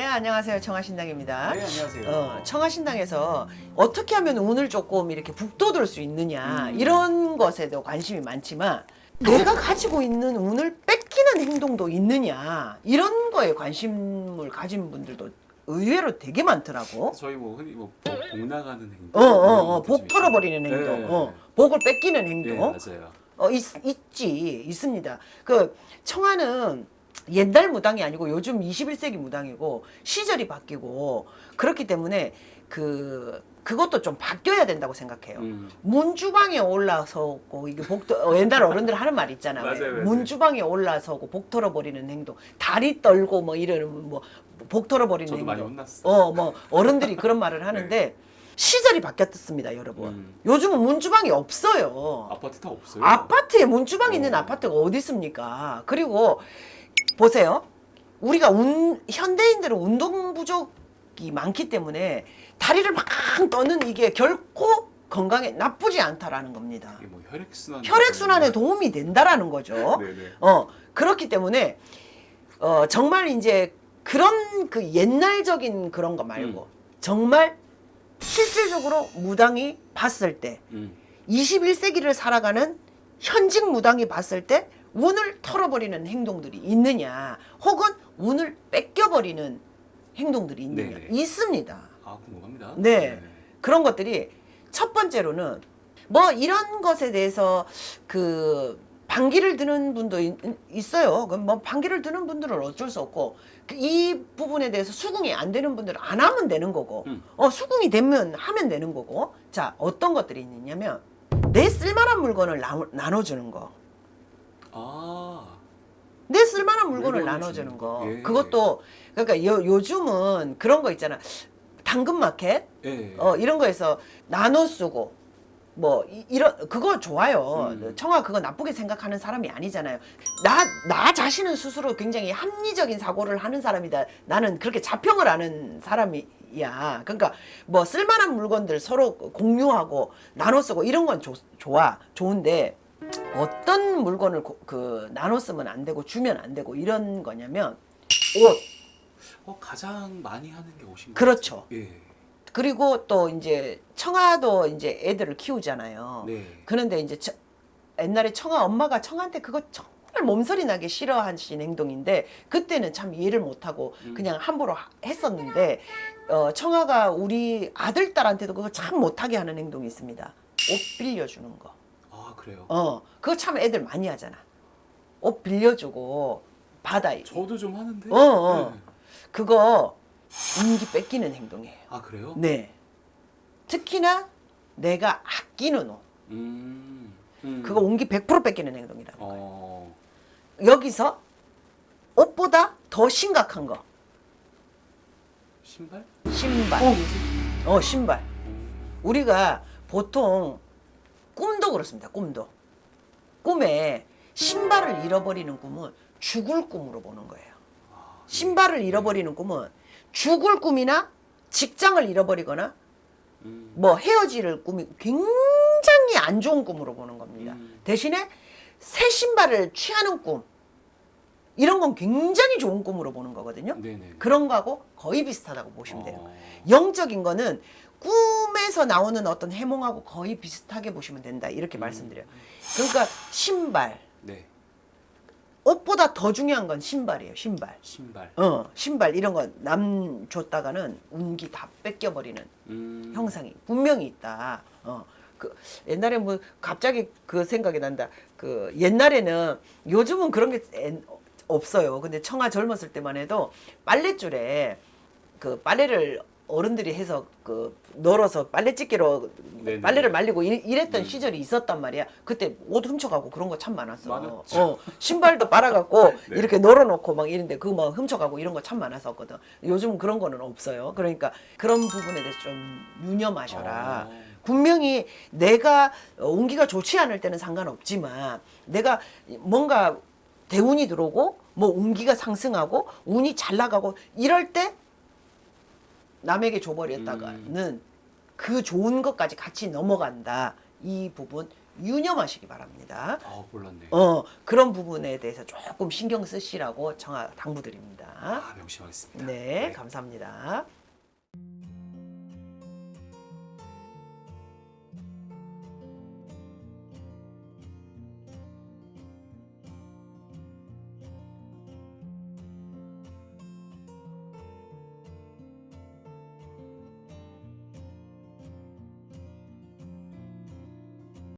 안녕하세요. 청아신당입니다. 네, 안녕하세요. 어, 청아신당에서 어떻게 하면 운을 조금 이렇게 북돋을 수 있느냐 음. 이런 것에도 관심이 많지만 내가 가지고 있는 운을 뺏기는 행동도 있느냐 이런 거에 관심을 가진 분들도 의외로 되게 많더라고. 저희 뭐 흔히 뭐 복, 복 나가는 행동. 어, 어, 어, 복 털어버리는 좀 행동, 네. 어, 복을 뺏기는 예, 행동, 맞아요. 어, 있, 있지, 있습니다. 그, 청아는 옛날 무당이 아니고 요즘 21세기 무당이고 시절이 바뀌고 그렇기 때문에 그, 그것도 좀 바뀌어야 된다고 생각해요. 음. 문주방에 올라서고 이게 복도 어, 옛날 어른들 하는 말 있잖아. 왜? 맞아요, 맞아요. 문주방에 올라서고 복 털어버리는 행동, 다리 떨고 뭐 이러는 뭐복 털어버리는 저도 행동. 많이 혼났어. 어, 뭐 어른들이 그런 말을 하는데 시절이 바뀌었습니다, 여러분. 음. 요즘은 문주방이 없어요. 아파트 다 없어요. 아파트에 문주방 있는 어. 아파트가 어디 있습니까? 그리고 보세요. 우리가 운, 현대인들은 운동 부족이 많기 때문에 다리를 막 떠는 이게 결코 건강에 나쁘지 않다라는 겁니다. 이게 뭐 혈액 순환. 혈액 순환에 도움이 된다라는 거죠. 네네. 어, 그렇기 때문에 어, 정말 이제 그런 그 옛날적인 그런 거 말고 정말 실질적으로 무당이 봤을 때 음. 21세기를 살아가는 현직 무당이 봤을 때 운을 털어버리는 행동들이 있느냐 혹은 운을 뺏겨버리는 행동들이 있느냐 네네. 있습니다. 아 궁금합니다. 네. 그런 것들이 첫 번째로는 뭐 이런 것에 대해서 그 반기를 드는 분도 있, 있어요. 그럼 뭐 반기를 드는 분들은 어쩔 수 없고 그이 부분에 대해서 수긍이 안 되는 분들은 안 하면 되는 거고 음. 어 수긍이 되면 하면 되는 거고 자 어떤 것들이 있느냐면 내 쓸만한 물건을 나, 나눠주는 거. 아. 내 쓸만한 물건을 나눠주는 주는 거. 거. 예. 그것도 그러니까 요, 요즘은 그런 거 있잖아. 당근 마켓 예. 어 이런 거에서 나눠 쓰고 뭐 이, 이런 그거 좋아요. 음. 청아 그거 나쁘게 생각하는 사람이 아니잖아요. 나 나 자신은 스스로 굉장히 합리적인 사고를 하는 사람이다. 나는 그렇게 자평을 하는 사람이 야. 그러니까 뭐 쓸만한 물건들 서로 공유하고 나눠 쓰고 이런 건 좋- 좋아. 좋은데 어떤 물건을 고- 그 나눠 쓰면 안 되고 주면 안 되고 이런 거냐면 옷 어 가장 많이 하는 게 옷인 것 그렇죠. 같아요. 예. 그리고 또 이제 청아도 이제 애들을 키우잖아요. 네. 그런데 이제 저- 옛날에 청아 엄마가 청아한테 그거 정말 몸서리 나게 싫어하신 행동인데 그때는 참 이해를 못하고 음. 그냥 함부로 하- 했었는데 어, 청아가 우리 아들 딸한테도 그거 참 못하게 하는 행동이 있습니다. 옷 빌려주는 거. 아 그래요. 어, 그거 참 애들 많이 하잖아. 옷 빌려주고 받아. 저도 좀 하는데. 어, 어. 네. 그거 운기 뺏기는 행동이에요. 아 그래요? 네. 특히나 내가 아끼는 옷. 음. 음. 그거 운기 100% 뺏기는 행동이라는 거예요. 어. 여기서 옷보다 더 심각한 거. 신발? 신발. 어 뭐지? 어, 신발. 어. 우리가 보통 꿈도 그렇습니다. 꿈도. 꿈에 신발을 잃어버리는 꿈은 죽을 꿈으로 보는 거예요. 신발을 잃어버리는 꿈은 죽을 꿈이나 직장을 잃어버리거나 음. 뭐 헤어질 꿈이 굉장히 안 좋은 꿈으로 보는 겁니다. 음. 대신에 새 신발을 취하는 꿈 이런 건 굉장히 좋은 꿈으로 보는 거거든요. 네네. 그런 거하고 거의 비슷하다고 보시면 돼요. 어. 영적인 거는 꿈에서 나오는 어떤 해몽하고 거의 비슷하게 보시면 된다 이렇게 음. 말씀드려요. 그러니까 신발 네. 옷보다 더 중요한 건 신발이에요. 신발. 신발. 어 신발 이런 거 남 줬다가는 운기 다 뺏겨 버리는 음. 형상이 분명히 있다. 어. 그 옛날에 뭐 갑자기 그 생각이 난다. 그 옛날에는 요즘은 그런 게 엔- 없어요. 근데 청아 젊었을 때만 해도 빨랫줄에 그 빨래를 어른들이 해서 그 널어서 빨래집게로 네네. 빨래를 말리고 이- 이랬던 음. 시절이 있었단 말이야. 그때 옷 훔쳐가고 그런 거 참 많았어. 많았죠. 어, 신발도 빨아갖고 네. 이렇게 널어놓고 막 이런데 그거 막 훔쳐가고 이런 거 참 많았었거든. 요즘 그런 거는 없어요. 그러니까 그런 부분에 대해서 좀 유념하셔라. 어. 분명히 내가 어, 운기가 좋지 않을 때는 상관없지만 내가 뭔가 대운이 들어오고 뭐 운기가 상승하고 운이 잘 나가고 이럴 때 남에게 줘버렸다가는 그 좋은 것까지 같이 넘어간다. 이 부분 유념하시기 바랍니다. 아 몰랐네. 어 그런 부분에 대해서 조금 신경 쓰시라고 정하 당부드립니다. 아 명심하겠습니다. 네, 감사합니다.